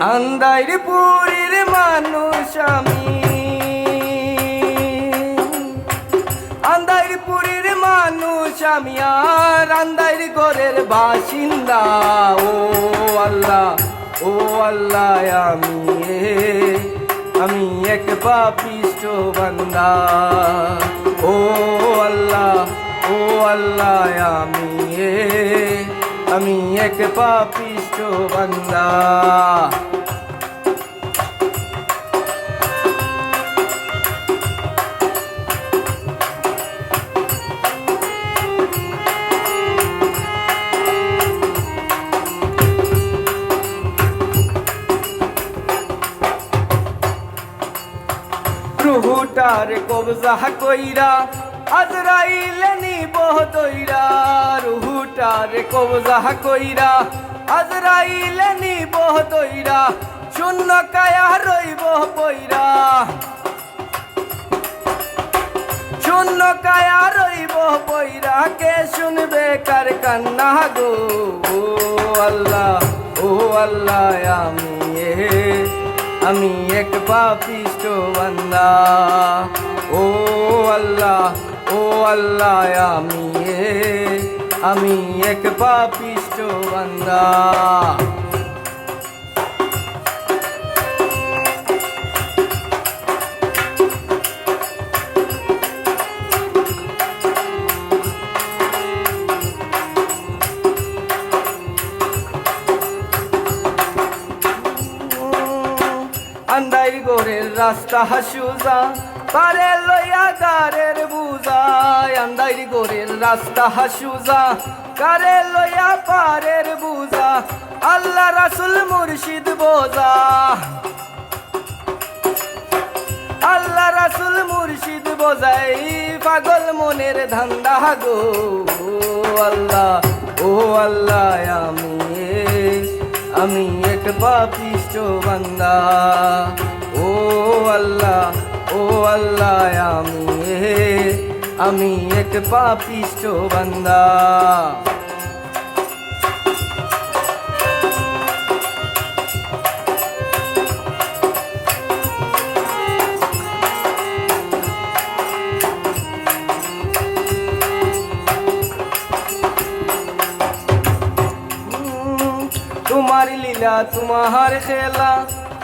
আন্দাইর পুরীর মানুষ আমি। আন্দাইর পুরীর মানুষ আমি আর আন্দাইর ঘরের বাসিন্দা। ও আল্লাহ ও আল্লাহ আমি আমি এক পাপিষ্ট বান্দা। ও আল্লাহ ও আল্লাহ আমি আমি এক পাপিষ্ট বান্দা। রুহুটার কবজা কইরা আজরাইলে নিব দইরা। রুহুটার কবজা কইরা আজরাইলে নিব দইরা শূন্য কায়া রইব পইরা। শূন্য কায়া রইব পইরা, কে শুনবে কার কান্না গো? ও আল্লাহ ও আল্লাহ, আমি আমি এক পাপিষ্ট বান্দা। ও আল্লাহ ও আল্লাহ, আমি আমি এক পাপিষ্ট বান্দা। আন্দাই গোরের রাস্তা হাসুজা পারে লইয়া গারের বুজায় আন্দাই গোরের রাস্তা হাসুজা। কারে লইয়া পারের বুজা আল্লাহ রাসুল মুর্শিদ বোজা আল্লাহ রাসুল মুর্শিদ বোঝাই, পাগল মনের ধান্দা গো। আল্লাহ, ও আল্লাহ, আমি আমি এক পাপিষ্ট বান্দা। ও আল্লাহ ও আল্লাহ আমি আমি এক পাপিষ্ট বান্দা। তোমার লীলা তোমার খেলা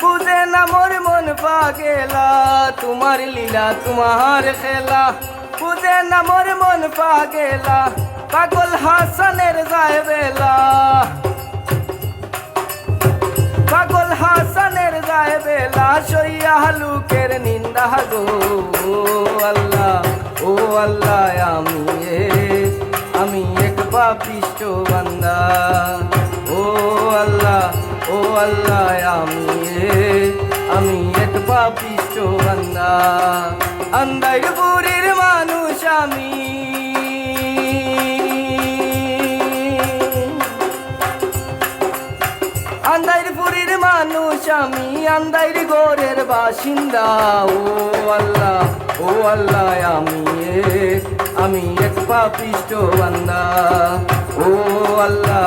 বুঝে না মোর মন পাগেলা, তোমার লীলা, তোমার খেলা। বুঝে না মোর মন পাগেলা, পাগল হাসানের যায় বেলা পাগল হাসানের যায় বেলা সইয়া লুকের নিন্দা গো। আল্লাহ, ও আল্লাহ, আমি আমি এক পাপিষ্ট বান্দা। ও আল্লাহ ও আল্লাহ, আমি আমি এক পাপিষ্ট বান্দা। আন্দাইর পুরীর মানুষ আমি। আন্দাইর পুরীর মানুষ আমি আন্দাইর গোরের বাসিন্দা। ও আল্লাহ ও আল্লাহ, আমি আমি এক পাপিষ্ট বান্দা। ও আল্লাহ